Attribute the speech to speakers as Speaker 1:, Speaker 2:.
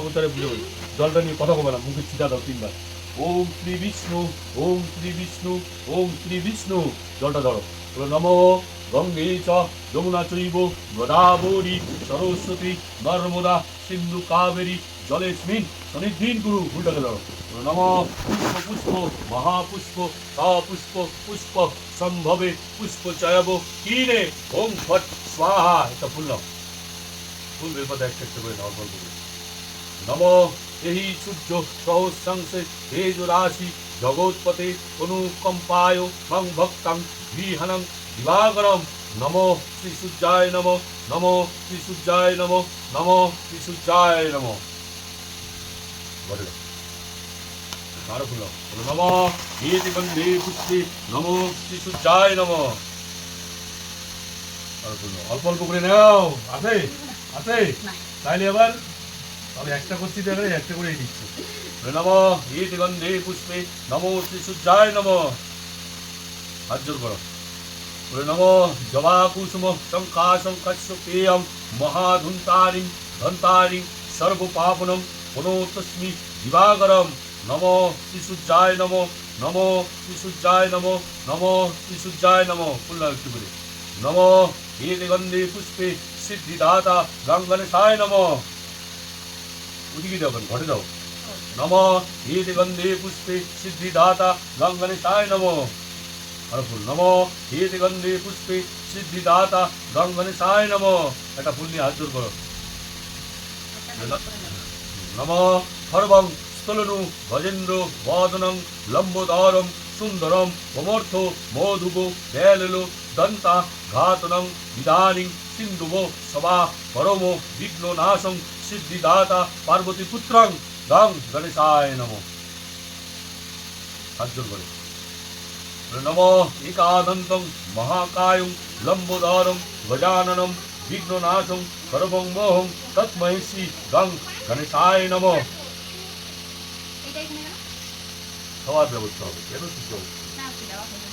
Speaker 1: অবতারে পুজো করি। জলটা নিয়ে কথা কবে না, মুখে ছিটা দাও তিনবার। ওম শ্রী বিষ্ণু, ওম শ্রী বিষ্ণু, ওম শ্রী বিষ্ণু। জলটা ধরো। নমো গঙ্গে চ, যমুনা চৈব, গোদাবরী, সরস্বতী, নর্মদা, সিন্ধু কাবেরী জলেস্মিন সনিধিন গুরু উল্টাকে ধরো। নম পুষ্প পুষ্প মহাপুষ্প, সপুষ্প, পুষ্প সম্ভবে, পুষ্প চয়ব কিনে ওম ফট, স্বাহা। এটা ফুললাম ফুল বেলপাতা একটা একটা করে নাও বলব নম। এই সূর্য সহস্রাংশে তেজ রাশি জগৎপতে অনুকম্পায় মং ভক্তং বিহনং দিবাকরম। নম শ্রী সূর্যায় নম নম শ্রী সূর্যায় নম নম শ্রী সূর্যায় নম। বলে। দাও। আরও ফুল নম। এতি বন্দে পুষ্পে নম শ্রী সূর্যায় নম অল্প অল্প করে নাও। আছে? আছে? তাইলে এবার আমি একটা করছি দেখে একটা করে দিচ্ছি। নম এটি গন্ধে পুষ্পে নম শ্রী সূর্যায় নম। হাত জোর নম জবা কুসুম শঙ্কা শঙ্কাশ্য পেয়ম মহাধুন্তারিং ধন্তারিং সর্বপাপনম পুনঃতস্মি দিবাকরম। নম শ্রী সূর্যায় নম নম শ্রী সূর্যায় নম নম শ্রী সূর্যায় নম ফুল্লা একটু নম এতে গন্ধে পুষ্পে সিদ্ধিদাতা গঙ্গনেশায় নম। কেন? ঘটে দাও নম এতে গন্ধে পুষ্পে সিদ্ধিদাতা গঙ্গনেশায় নম। আর ফুল নম এতে গন্ধে পুষ্পে সিদ্ধিদাতা গঙ্গনেশায় নম। একটা ফুল নিয়ে হাত জোর করো। নম সর্বং স্থলনু গজেন্দ্র বদনং লম্বোদরম সুন্দরম মমর্থ মধুব বেললো দন্তা ঘাতনং বিধানিং সিন্ধুব সবা পরম বিঘ্ন নাশং সিদ্ধিদাতা পার্বতী পুত্রং গং গণেশায় নম সাহায্য করে নম একাদন্তং মহাকায়ং লম্বোদরম গজাননম বিঘ্ননাশং সর্বং মোহং তৎমৈ শ্রী গং গণেশায় নম
Speaker 2: এটা এখানে কেন?
Speaker 1: খাওয়ার ব্যবস্থা হবে কেন কিছু
Speaker 2: না, কি দেওয়া হবে না।